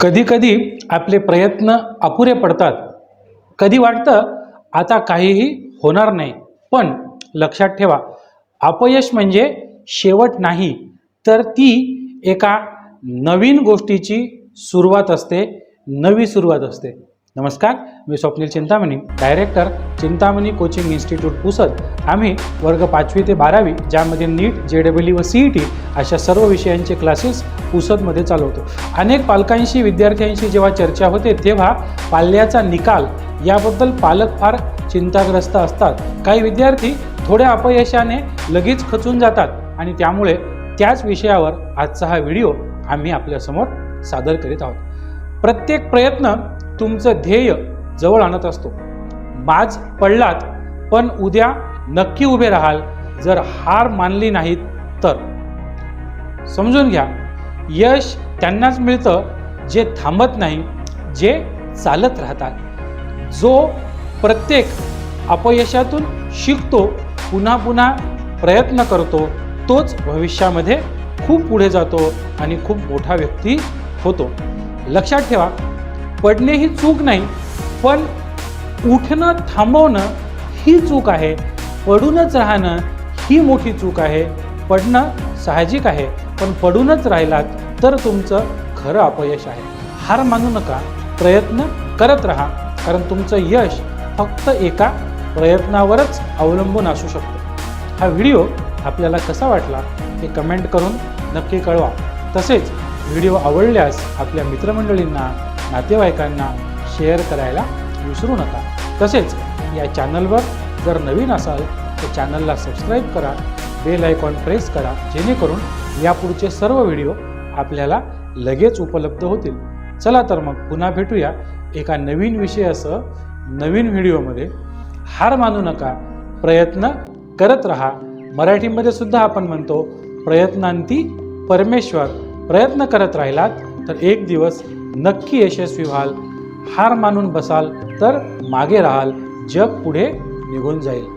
कधीकधी आपले प्रयत्न अपुरे पडतात. कधी वाटतं आता काहीही होणार नाही. पण लक्षात ठेवा अपयश म्हणजे शेवट नाही तर ती एका नवीन गोष्टीची सुरुवात असते नवी सुरुवात असते. नमस्कार मी Swapnil Chintamani director Chintamani coaching institute Pusad. आम्ही वर्ग पाचवी ते बारावी ज्यामध्ये नीट जे डब्ल्यू व सी ई टी अशा सर्व विषयांचे क्लासेस पुसदमध्ये चालवतो. अनेक पालकांशी विद्यार्थ्यांशी जेव्हा चर्चा होते तेव्हा पाल्याचा निकाल याबद्दल पालक फार चिंताग्रस्त असतात. काही विद्यार्थी थोड्या अपयशाने लगेच खचून जातात आणि त्यामुळे त्याच विषयावर आजचा हा व्हिडिओ आम्ही आपल्यासमोर सादर करीत आहोत. प्रत्येक प्रयत्न तुमचं ध्येय जवळ आणत असतो. बाज पडलात पण उद्या नक्की उभे राहाल जर हार मानली नाहीत तर. समजून घ्या यश त्यांनाच मिळतं जे थांबत नाही जे चालत राहतात. जो प्रत्येक अपयशातून शिकतो पुन्हा पुन्हा प्रयत्न करतो तोच भविष्यामध्ये खूप पुढे जातो आणि खूप मोठा व्यक्ती होतो. लक्षात ठेवा पडणे ही चूक नाही पण उठणं थांबवणं ही चूक आहे. पडूनच राहणं ही मोठी चूक आहे. पडणं साहजिक आहे पण पडूनच राहिलात तर तुमचं खरं अपयश आहे. हार मानू नका प्रयत्न करत राहा कारण तुमचं यश फक्त एका प्रयत्नावरच अवलंबून असू शकतं. हा व्हिडिओ आपल्याला कसा वाटला हे कमेंट करून नक्की कळवा. तसेच व्हिडिओ आवडल्यास आपल्या मित्रमंडळींना नातेवाईकांना शेअर करायला विसरू नका. तसेच या चॅनलवर जर नवीन असाल तर चॅनलला सबस्क्राईब करा बेल आयकॉन प्रेस करा जेणेकरून यापुढचे सर्व व्हिडिओ आपल्याला लगेच उपलब्ध होतील. चला तर मग पुन्हा भेटूया एका नवीन विषयासह नवीन व्हिडिओमध्ये हार मानू नका प्रयत्न करत राहा. मराठीमध्ये सुद्धा आपण म्हणतो प्रयत्नांती परमेश्वर. प्रयत्न करत राहिलात तर एक दिवस नक्की यशस्वी व्हाल हार मानून बसाल तर मागे राहाल जग पुढे निघून जाईल.